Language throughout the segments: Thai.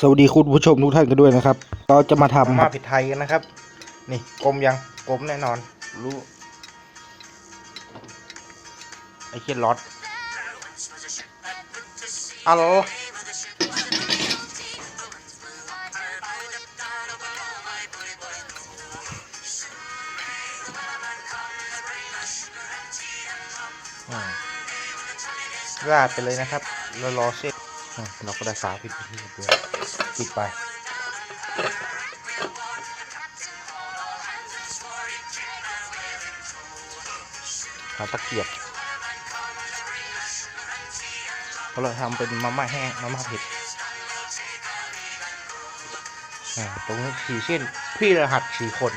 สวัสดีคุณผู้ชมทุกท่านกันด้วยนะครับ เราจะมาทำมาม่าผิดไทยกันนะครับ นี่กลมยังกลมแน่นอน รู้ ไอ้เคียนล็อตอัลโหลอืมราดไปเลยนะครับแล้วรอเสร็จอะ เราก็ได้ฝาปิดไปที่เรียบร้อยปิดไป หาตะเกียบเราเราทำเป็นมาม่าแห้งมาม่าเผ็ดตรงนี้สี่เส้น พี่รหัสสี่คน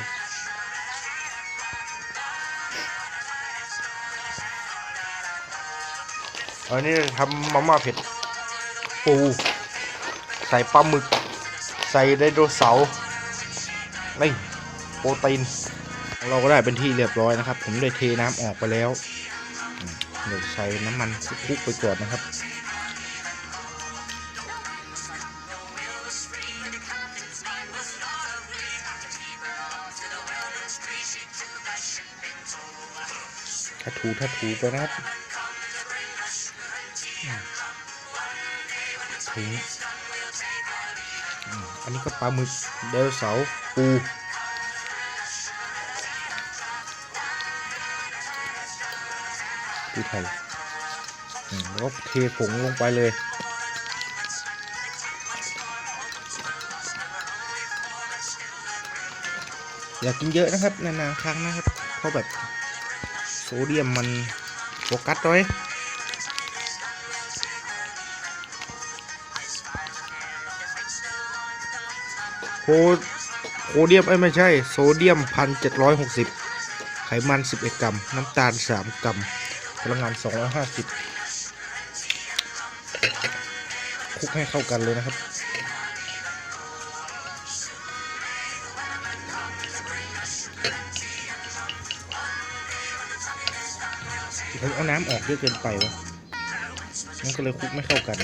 อันนี้ทำมาม่าเผ็ด ปู ใส่ปลาหมึก ใส่ไดโนเสาร์นี่โปรตีน เราก็ได้เป็นที่เรียบร้อยนะครับ ผมได้เทน้ำออกไปแล้วเดี๋ยวใส่น้ำมันคลุกๆไปก่อนนะครับถ้าถูถ้าถูไปนะครับ อืมถึงอืมอันนี้ก็ปลาหมึกเดลเสาร์ปูปูไทยอืมแล้วก็เทผงลงไปเลยอย่ากินเยอะนะครับนานๆครั้งนะครับเพราะแบบโซเดียมมันโฟกัสไว้ โคโคเดียมไอ้ไม่ใช่ โซเดียมพันเจ็ดร้อยหกสิบไขมัน 11 กรัม น้ำตาล 3 กรัม พลังงาน 250 คุกให้เข้ากันเลยนะครับผมเอาน้ำออกเยอะเกินไปวะมันก็เลยคุกไม่เข้ากัน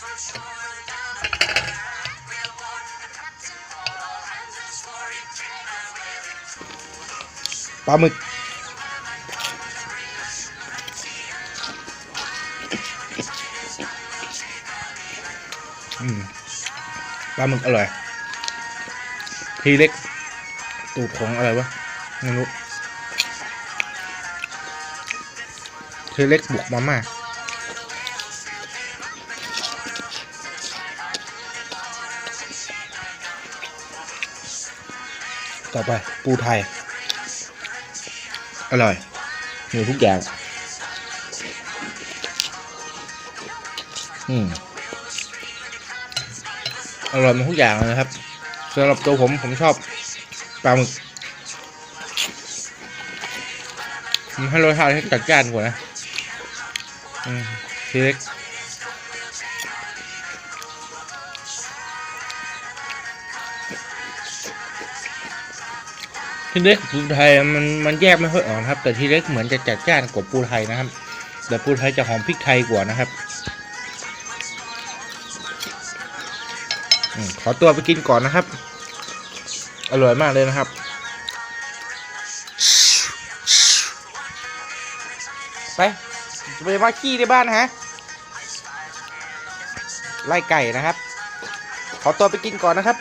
ปลาหมึกปลาหมึกอร่อย ทีเล็ก ตูดของอะไรวะ ไม่รู้ ทีเล็กบุกมาม่า ต่อไปปูไทย อร่อยมีทุกอย่าง อืม อร่อยมดทุกอย่างเลยนะครับสำหรับตัวผมผมชอบปลาหมึกผมให้รสชาติให้จัดจ้านกว่านะ อืมทีเล็ก ทีเล็กปูไทยมันมันแยกไม่ค่อยออกนครับแต่ทีเล็กเหมือนจะจัดจ้านกว่าปูไทยนะครับ แต่ปูไทยจะหอมพริกไทยกว่านะครับอขอตัวไปกินก่อนนะครับ อร่อยมากเลยนะครับไปไปมาขี้ในบ้านฮะไล่ไก่นะครับ ขอตัวไปกินก่อนนะครับ